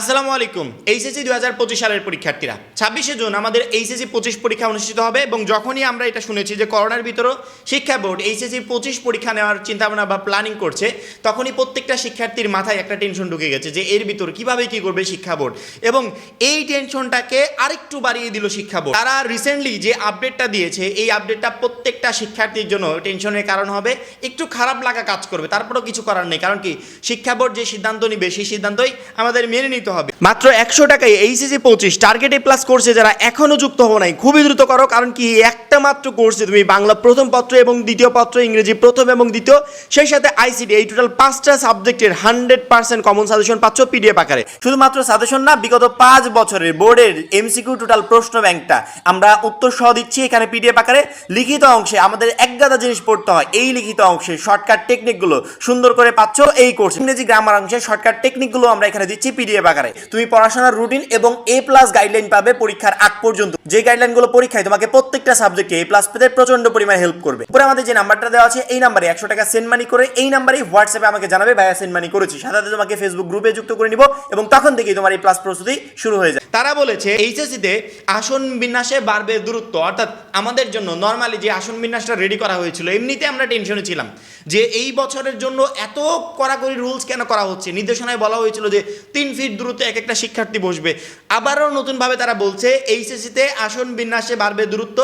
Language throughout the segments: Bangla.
আসসালামু আলাইকুম। এইচএসসি দু হাজার পঁচিশ সালের পরীক্ষার্থীরা। ছাব্বিশে জুন আমাদের এইচএসসি পঁচিশ পরীক্ষা অনুষ্ঠিত হবে এবং যখনই আমরা এটা শুনেছি যে করোনার ভিতরেও শিক্ষা বোর্ড এইচএসসি পঁচিশ পরীক্ষা নেওয়ার চিন্তাভাবনা বা প্ল্যানিং করছে, তখনই প্রত্যেকটা শিক্ষার্থীর মাথায় একটা টেনশন ঢুকে গেছে যে এর ভিতর কীভাবে কি করবে শিক্ষা বোর্ড। এবং এই টেনশনটাকে আরেকটু বাড়িয়ে দিল শিক্ষা বোর্ড। তারা রিসেন্টলি যে আপডেটটা দিয়েছে, এই আপডেটটা প্রত্যেকটা শিক্ষার্থীর জন্য টেনশনের কারণ হবে। একটু খারাপ লাগা কাজ করবে, তারপরেও কিছু করার নেই। কারণ কি? শিক্ষা বোর্ড যে সিদ্ধান্ত নিবে, সেই সিদ্ধান্তই আমাদের মেনে নিতে হবে। মাত্র একশো টাকায় এইচএসি পঁচিশ টার্গেট এ প্লাস কোর্সে যারা এখনও যুক্ত হব নাই, খুবই দ্রুত করো, কারণ কি একটা মাত্র কোর্সে তুমি বাংলা প্রথম পত্র এবং দ্বিতীয় পত্র, ইংরেজি প্রথম এবং দ্বিতীয়, সেই সাথে আইসিডি এই টোটাল পাঁচটা সাবজেক্টের হান্ড্রেড পার্সেন্ট কমন সাজেশন পাচ্ছ পিডিএফ আকারে। শুধুমাত্র সাজেশন না, বিগত পাঁচ বছরের বোর্ডের এমসিকিউ টোটাল প্রশ্ন ব্যাংকটা, আমরা উত্তর সহ দিচ্ছি এখানে পিডিএফ আকারে। লিখিত অংশে আমাদের এক গাদা জিনিস পড়তে হয়, এই লিখিত অংশে শর্টকাট টেকনিকগুলো সুন্দর করে পাচ্ছ এই কোর্স ইংরেজি গ্রামার অংশে শর্টকাট টেকনিকগুলো আমরা এখানে দিচ্ছি পিডিএফ আকারে। তুমি পড়াশোনার রুটিন এবং এ প্লাস গাইডলাইন পাবে পরীক্ষার আগ পর্যন্ত। যে গাইডলাইনগুলো পরীক্ষায় তোমাকে প্রত্যেকটা সাবজেক্টে এ প্লাস পেতে প্রচণ্ড পরিমাণে হেল্প করবে। উপরে আমাদের যে নাম্বারটা দেওয়া আছে, এই নাম্বারে একশো টাকা সেন্ড মানি করে এই নাম্বারেই হোয়াটসঅ্যাপে আমাকে জানাবে, ভাইয়া সেন্ড মানি করেছি। সাথে তোমাকে ফেসবুক গ্রুপে যুক্ত করে নিব এবং তখন থেকেই তোমার এই প্লাস প্রস্তুতি শুরু হয়ে যায়। তারা বলেছে এইচএসিতে আসন বিন্যাসে বাড়বে দূরত্ব। অর্থাৎ আমাদের জন্য নর্মালি যে আসন বিন্যাসটা রেডি করা হয়েছিল, এমনিতে আমরা টেনশনে ছিলাম যে এই বছরের জন্য এত কড়াকড়ি রুলস কেন করা হচ্ছে? নির্দেশনায় বলা হয়েছিল যে তিন ফিট দূরত্বে এক একটা শিক্ষার্থী বসবে। আবারও নতুনভাবে তারা বলছে এইচএসিতে আসন বিন্যাসে বাড়বে দূরত্ব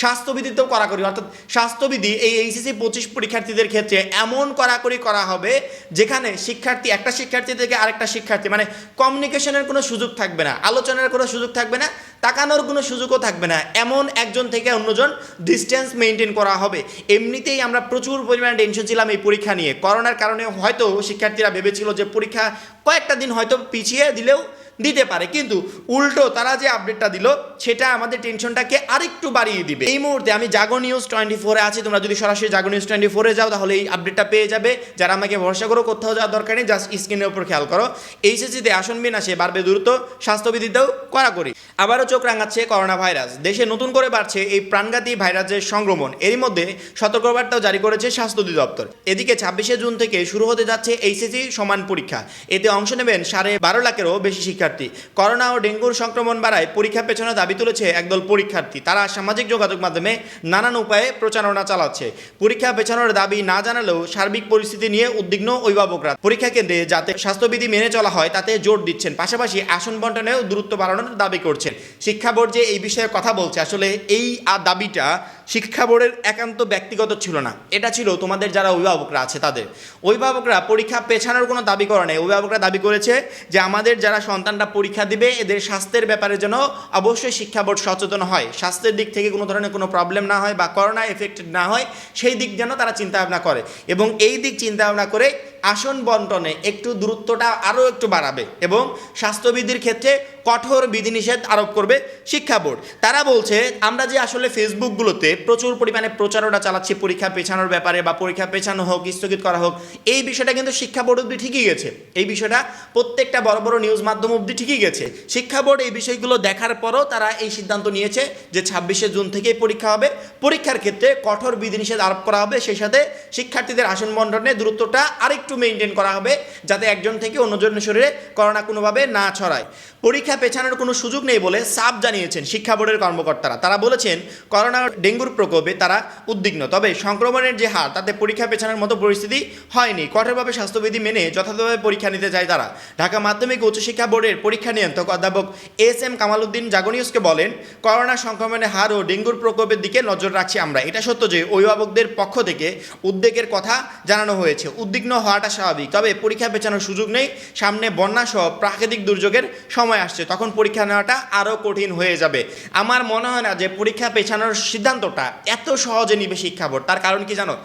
স্বাস্থ্যবিধিতেও কড়াকড়ি, অর্থাৎ স্বাস্থ্যবিধি এই এইচএসি পঁচিশ পরীক্ষার্থীদের ক্ষেত্রে এমন কড়াকড়ি করা হবে যেখানে শিক্ষার্থী, একটা শিক্ষার্থী থেকে আরেকটা শিক্ষার্থী মানে কমিউনিকেশনের কোনো সুযোগ থাকবে না, আলোচনার কোনো সুযোগ থাকবে না, তাকানোর কোনো সুযোগও থাকবে না, এমন একজন থেকে অন্যজন ডিস্টেন্স মেনটেন করা হবে। এমনিতেই আমরা প্রচুর পরিমাণে টেনশন ছিলাম এই পরীক্ষা নিয়ে। করোনার কারণে হয়তো শিক্ষার্থীরা ভেবেছিল যে পরীক্ষা কয়েকটা দিন হয়তো পিছিয়ে দিলেও দিতে পারে। কিন্তু উল্টো তারা যে আপডেটটা দিল, সেটা আমাদের টেনশনটাকে আরেকটু বাড়িয়ে দিবে। এই মুহূর্তে আমি জাগো নিউজ টোয়েন্টি ফোরে আছি, তোমরা যদি সরাসরি জাগো নিউজ টোয়েন্টি ফোরে যাও, তাহলে এই আপডেটটা পেয়ে যাবে। যারা আমাকে ভরসা করো, কোথাও যাওয়ার দরকার নেই জাস্ট স্ক্রিনের উপর খেয়াল করো। এইচএসিতে আসন বিনাশে, বাড়বে দ্রুত স্বাস্থ্যবিধিতেও কড়াকড়ি। আবারও চোখ রাঙাচ্ছে করোনা ভাইরাস দেশে নতুন করে বাড়ছে এই প্রাণঘাতী ভাইরাসের সংক্রমণ। এরই মধ্যে সতর্কবার্তাও জারি করেছে স্বাস্থ্য অধিদপ্তর। এদিকে ছাব্বিশে জুন থেকে শুরু হতে যাচ্ছে এইচএসি সমান পরীক্ষা। এতে অংশ নেবেন সাড়ে বারো লাখেরও বেশি শিক্ষার্থী। করোনা ও ডেঙ্গুর সংক্রমণ বাড়ায় পরীক্ষা পেছনে দাবি তুলেছে একদল পরীক্ষার্থী। তারা সামাজিক যোগাযোগ মাধ্যমে নানান উপায়ে প্রচারণা চালাচ্ছে। পরীক্ষা পেছানোর দাবি না জানালেও সার্বিক পরিস্থিতি নিয়ে উদ্বিগ্ন অভিভাবকরা। পরীক্ষা কেন্দ্রে যাতে স্বাস্থ্যবিধি মেনে চলা হয়, তাতে জোর দিচ্ছেন। পাশাপাশি আসন বন্টনেও দূরত্ব বাড়ানোর দাবি করছেন শিক্ষা বোর্ড যে এই বিষয়ে কথা বলছে, আসলে এই দাবিটা শিক্ষা বোর্ডের একান্ত ব্যক্তিগত ছিল না। এটা ছিল তোমাদের যারা অভিভাবকরা আছে তাদের। অভিভাবকরা পরীক্ষা পেছানোর কোনো দাবি করে নাই। অভিভাবকরা দাবি করেছে যে আমাদের যারা সন্তানরা পরীক্ষা দিবে, এদের স্বাস্থ্যের ব্যাপারে যেন অবশ্যই শিক্ষা বোর্ড সচেতন হয়। স্বাস্থ্যের দিক থেকে কোনো ধরনের কোনো প্রবলেম না হয় বা করোনা এফেক্টেড না হয়, সেই দিক যেন তারা চিন্তা ভাবনা করে। এবং এই দিক চিন্তা ভাবনা করে আসন বন্টনে একটু দূরত্বটা আরও একটু বাড়াবে এবং স্বাস্থ্যবিধির ক্ষেত্রে কঠোর বিধিনিষেধ আরোপ করবে শিক্ষা বোর্ড। তারা বলছে, আমরা যে আসলে ফেসবুকগুলোতে প্রচুর পরিমাণে প্রচারণা চালাচ্ছি, পরীক্ষা পেছানোর ব্যাপারে বা পরীক্ষা পেছানো হোক, স্থগিত করা হোক, এই বিষয়টা কিন্তু শিক্ষা বোর্ড অব্দি ঠিকই গেছে। এই বিষয়টা প্রত্যেকটা বড় বড় নিউজ মাধ্যম অব্দি ঠিকই গেছে। শিক্ষা বোর্ড এই বিষয়গুলো দেখার পরও তারা এই সিদ্ধান্ত নিয়েছে যে ছাব্বিশে জুন থেকেই পরীক্ষা হবে। পরীক্ষার ক্ষেত্রে কঠোর বিধিনিষেধ আরোপ করা হবে। সেই সাথে শিক্ষার্থীদের আসন বন্টনে দূরত্বটা আরেকটু মেনটেন করা হবে, যাতে একজন থেকে অন্যজনের শরীরে করোনা কোনোভাবে না ছড়ায়। পরীক্ষা পেছানোর কোনো সুযোগ নেই বলে সাপ জানিয়েছেন শিক্ষা বোর্ডের কর্মকর্তারা। তারা বলেছেন, করোনা ডেঙ্গুর প্রকোপে তারা উদ্বিগ্ন। তবে সংক্রমণের যে হার, তাতে পরীক্ষা পেছানোর মতো পরিস্থিতি হয়নি। কঠোরভাবে স্বাস্থ্যবিধি মেনে যথাযথভাবে পরীক্ষা নিতে চায় তারা। ঢাকা মাধ্যমিক উচ্চশিক্ষা বোর্ডের পরীক্ষা নিয়ন্ত্রক অধ্যাপক এস এম কামালউদ্দিন জাগনিউসকে বলেন, করোনা সংক্রমণের হার ও ডেঙ্গুর প্রকোপের দিকে নজর রাখছি আমরা। এটা সত্য যে অভিভাবকদের পক্ষ থেকে উদ্বেগের কথা জানানো হয়েছে। উদ্বিগ্ন হওয়াটা স্বাভাবিক। তবে পরীক্ষা পেছানোর সুযোগ নেই। সামনে বন্যা সহ প্রাকৃতিক দুর্যোগের সময় আসছে। তখন পরীক্ষা নেওয়াটা আরও কঠিন হয়ে যাবে। আমার মনে হয় না যে পরীক্ষা পেছানোর সিদ্ধান্তটা এত সহজে নিবে শিক্ষা বোর্ড তার কারণ কি জানো?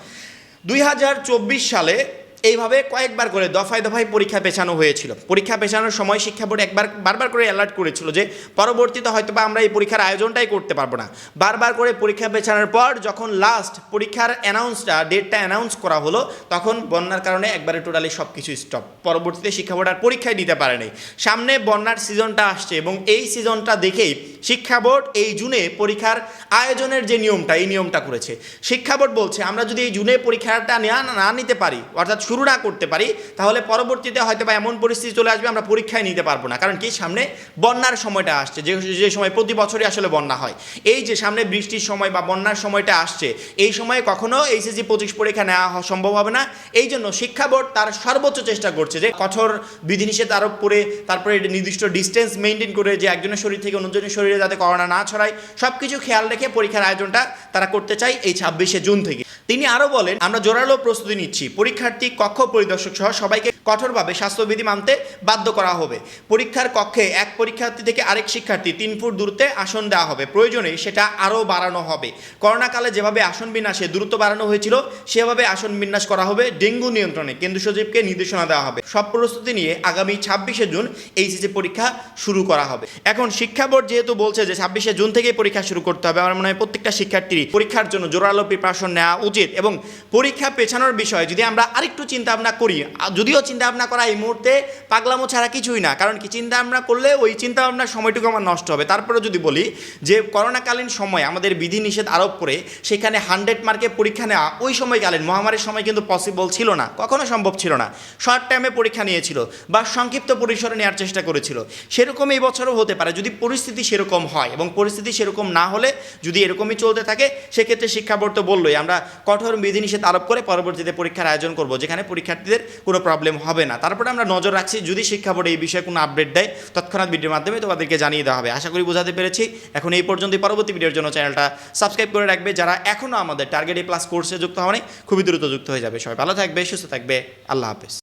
দুই হাজার চব্বিশ সালে এইভাবে কয়েকবার করে দফায় দফায় পরীক্ষা পেছানো হয়েছিল। পরীক্ষা পেছানোর সময় শিক্ষা বোর্ড একবার, বারবার করে অ্যালার্ট করেছিল যে পরবর্তীতে হয়তো বা আমরা এই পরীক্ষার আয়োজনটাই করতে পারব না। বারবার করে পরীক্ষা পেছানোর পর যখন লাস্ট পরীক্ষার অ্যানাউন্সটা ডেটটা অ্যানাউন্স করা হলো, তখন বন্যার কারণে একবারে টোটালি সব কিছু স্টপ পরবর্তীতে শিক্ষা বোর্ড আর পরীক্ষায় দিতে পারেনি সামনে বন্যার সিজনটা আসছে এবং এই সিজনটা দেখেই শিক্ষা বোর্ড এই জুনে পরীক্ষার আয়োজনের যে নিয়মটা, এই নিয়মটা করেছে। শিক্ষা বোর্ড বলছে, আমরা যদি এই জুনে পরীক্ষাটা না নিতে পারি, অর্থাৎ শুরু না করতে পারি, তাহলে পরবর্তীতে হয়তো বা এমন পরিস্থিতি চলে আসবে, আমরা পরীক্ষায় নিতে পারব না। কারণ কি? সামনে বন্যার সময়টা আসছে, যে যে সময় প্রতি বছরই আসলে বন্যা হয়। এই যে সামনে বৃষ্টির সময় বা বন্যার সময়টা আসছে, এই সময়ে কখনো এইচএসসি পঁচিশ পরীক্ষা নেওয়া সম্ভব হবে না। এই জন্য শিক্ষা বোর্ড তার সর্বোচ্চ চেষ্টা করছে যে, কঠোর বিধিনিষেধ আরোপ করে, তারপরে নির্দিষ্ট ডিস্টেন্স মেনটেন করে যে, একজনের শরীর থেকে অন্যজনের শরীরে যাতে করোনা না ছড়ায় সব কিছু খেয়াল রেখে পরীক্ষার আয়োজনটা তারা করতে চায় এই ছাব্বিশে জুন থেকে। তিনি আরও বলেন, আমরা জোরালো প্রস্তুতি নিচ্ছি। পরীক্ষার্থী, কক্ষ পরিদর্শক সহ সবাইকে কঠোরভাবে স্বাস্থ্যবিধি মানতে বাধ্য করা হবে। পরীক্ষার কক্ষে এক পরীক্ষার্থী থেকে আরেক শিক্ষার্থী তিন ফুট দূরত্বে আসন দেওয়া হবে। প্রয়োজনে সেটা আরও বাড়ানো হবে। করোনাকালে যেভাবে আসন বিন্যাসে দূরত্ব বাড়ানো হয়েছিল, সেভাবে আসন বিন্যাস করা হবে ডেঙ্গু নিয়ন্ত্রণে। কেন্দ্র সচিবকে নির্দেশনা দেওয়া হবে। সব প্রস্তুতি নিয়ে আগামী ছাব্বিশে জুন এইচএসসি পরীক্ষা শুরু করা হবে। এখন শিক্ষা বোর্ড যেহেতু বলছে যে ছাব্বিশে জুন থেকেই পরীক্ষা শুরু করতে হবে, আমার মনে হয় প্রত্যেকটা শিক্ষার্থী পরীক্ষার জন্য জোরালো প্রিপারেশন নেওয়া উচিত এবং পরীক্ষা পেছানোর বিষয়ে যদি আমরা আরেকটু চিন্তা ভাবনা করি যদিও চিন্তা ভাবনা করা এই মুহূর্তে পাগলামো ছাড়া কিছুই না, কারণ কি চিন্তা ভাবনা করলে ওই চিন্তা ভাবনার সময়টুকু আমার নষ্ট হবে। তারপরে যদি বলি যে করোনাকালীন সময় আমাদের বিধিনিষেধ আরোপ করে সেখানে হান্ড্রেড মার্কে পরীক্ষা নেওয়া ওই সময়কালীন মহামারীর সময় কিন্তু পসিবল ছিল না, কখনো সম্ভব ছিল না। শর্ট টাইমে পরীক্ষা নিয়েছিল বা সংক্ষিপ্ত পরিসরে নেওয়ার চেষ্টা করেছিল। সেরকম এই বছরও হতে পারে, যদি পরিস্থিতি সেরকম হয় এবং পরিস্থিতি সেরকম না হলে যদি এরকমই চলতে থাকে, সেক্ষেত্রে শিক্ষা বোর্ড তো বললোই, আমরা কঠোর বিধিনিষেধ আরোপ করে পরবর্তীতে পরীক্ষার আয়োজন করব, যেখানে পরীক্ষার্থীদের কোনো প্রবলেম হবে না। তারপরে আমরা নজর রাখছি, যদি শিক্ষা বোর্ড এই বিষয়ে কোনো আপডেট দেয়, তৎক্ষণাৎ ভিডিওর মাধ্যমে তোমাদেরকে জানিয়ে দেওয়া হবে। আশা করি বোঝাতে পেরেছি। এখন এই পর্যন্ত পরবর্তী ভিডিওর জন্য চ্যানেলটা সাবস্ক্রাইব করে রাখবে, যারা এখনও আমাদের টার্গেট প্লাস কোর্সে যুক্ত হওয়া খুবই দ্রুত যুক্ত হয়ে যাবে। সবাই ভালো থাকবে, সুস্থ থাকবে। আল্লাহ হাফেজ।